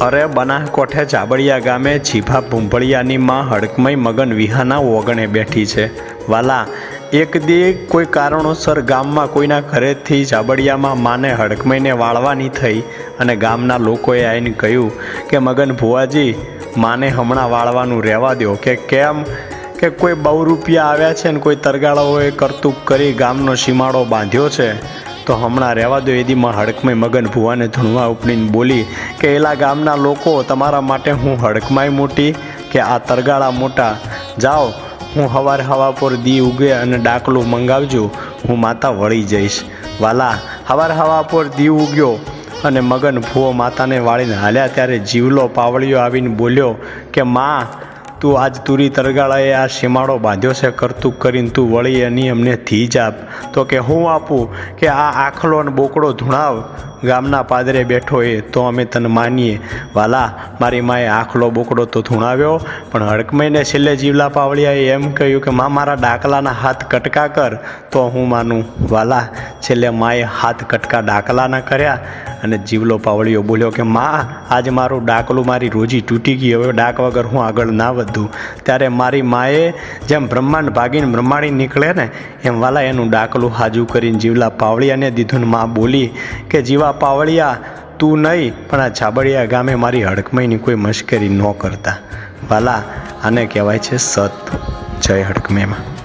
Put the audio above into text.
અરે બનાસકોઠે ચાબડિયા ગામે જીભા ભૂંભળિયાની માં હડકમય મગન વિહાના ઓગણે બેઠી છે. વાલા, એક દી કોઈ કારણોસર ગામમાં કોઈના ઘરેથી ચાબડિયામાં માને હડકમયને વાળવાની થઈ અને ગામના લોકોએ આવીને કહ્યું કે, મગન ભુવાજી, માને હમણાં વાળવાનું રહેવા દો કે કેમ? કે કોઈ બહુ રૂપિયા આવ્યા છે ને કોઈ તરગાળાઓએ કરતૂક કરી ગામનો સીમાડો બાંધ્યો છે. તો હમણાં રહેવા દો એદીમાં હડકમાં મગન ભુવાને ધૂણવા ઉપડીને બોલી કે, એલા ગામના લોકો, તમારા માટે હું હડકમાંય મોટી કે આ તરગાળા મોટા? જાઓ, હું હવાર હવા પર દી ઉગે અને ડાકલું મંગાવજો, હું માતા વળી જઈશ. વાલા, હવાર હવા પર દી ઉગ્યો અને મગન ભૂવો માતાને વાળીને હાલ્યા. ત્યારે જીવલો પાવળિયો આવીને બોલ્યો કે, માં તું આજ તુરી તરગાળાએ આ સીમાડો બાંધ્યો છે કરતું કરીને તું વળી એની અમને ધીજ આપ. તો કે હું આપું કે આ આખલો અને બોકડો ધૂણાવ ગામના પાદરે બેઠો એ, તો અમે તને માનીએ. વાલા, મારી માએ આખલો બોકડો તો ધૂણાવ્યો, પણ હડકમઈને છેલ્લે જીવલા પાવળિયાએ એમ કહ્યું કે, મા, મારા ડાકલાના હાથ કટકા કર. તો હું માનું. વાલા છેલ્લે માએ હાથ કટકા ડાકલાના કર્યા અને જીવલો પાવળિયો બોલ્યો કે, મા, આજ મારું ડાકલું મારી રોજી તૂટી ગઈ, હવે ડાક વગર હું આગળ ના વધું. ત્યારે મારી માએ જેમ બ્રહ્માંડ ભાગીને બ્રહ્માણી નીકળે ને, એમ વાલા એનું ડાકલું હાજુ કરીને જીવલા પાવળિયાને દીધું મા બોલી કે, જીવા પાવળિયા, તું નહીં, પણ આ છાબડિયા ગામે મારી હડકમયની કોઈ મશ્કરી ન કરતા. વાલા આને કહેવાય છે, સત. જય હડકમેમાં